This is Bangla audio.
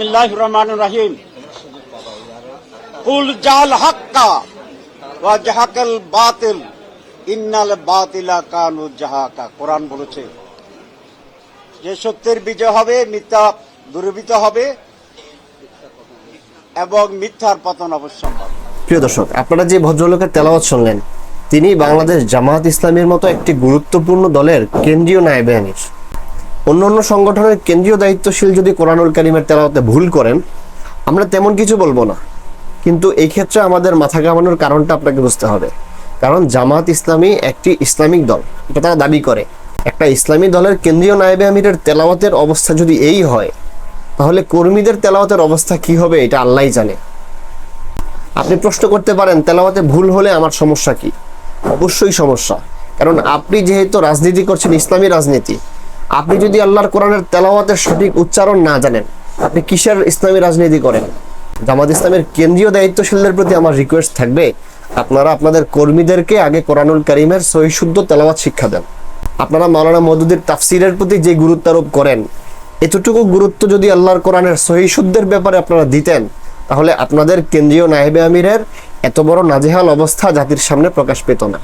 বিসমিল্লাহ রহমান রাহিম কুল জাল হাক্কা ওয়া জাহাকাল বাতিল ইন্নাল বাতিলা কানু জাহাকা কোরআন বলেছে, যে সত্যের বিজয় হবে, মিথ্যা দুর্বৃত হবে এবং মিথ্যার পতন অবশ্যম্ভব। প্রিয় দর্শক, আপনারা যে ভদ্রলোকের তেলাওয়াত শুনলেন, তিনি বাংলাদেশ জামায়াত ইসলামের মতো একটি গুরুত্বপূর্ণ দলের কেন্দ্রীয় নায়েবে আমির। অন্য অন্য সংগঠনের কেন্দ্রীয় দায়িত্বশীল যদি কোরআনুল কারিমের তেলাওয়াতে ভুল করেন, আমরা তেমন কিছু বলব না। কিন্তু এই ক্ষেত্রে আমাদের মাথা ঘামানোর কারণটা আপনাকে বুঝতে হবে। কারণ জামাত ইসলামী একটি ইসলামিক দল, এটা তারা দাবি করে। একটা ইসলামী দলের কেন্দ্রীয় নায়েবে আমিরের তেলাওয়াতের অবস্থা যদি এই হয়, তাহলে কর্মীদের তেলাওয়াতের অবস্থা কি হবে, এটা আল্লাহই জানে। আপনি প্রশ্ন করতে পারেন, তেলাওয়াতে ভুল হলে আমার সমস্যা কি? অবশ্যই সমস্যা। কারণ আপনি যেহেতু রাজনীতি করছেন, ইসলামী রাজনীতি আপনি যদি আল্লাহর কোরআনের তেলাওয়াতের সঠিক উচ্চারণ না জানেন, আপনি কিসের ইসলামী রাজনীতি করেন? জামাত ইসলামের কেন্দ্রীয় দায়িত্বশীলদের প্রতি আমার রিকোয়েস্ট থাকবে, আপনারা আপনাদের কর্মীদেরকে আগে কোরআনুল করিমের সহিশুদ্ধ তেলাওয়াত শিক্ষা দেন। আপনারা মাওলানা মদুদের তাফসিরের প্রতি যে গুরুত্ব আরোপ করেন, এতটুকু গুরুত্ব যদি আল্লাহর কোরআনের সহিশুদ্ধের ব্যাপারে আপনারা দিতেন, তাহলে আপনাদের কেন্দ্রীয় নাহেবে আমিরের এত বড় নাজেহাল অবস্থা জাতির সামনে প্রকাশ পেত না।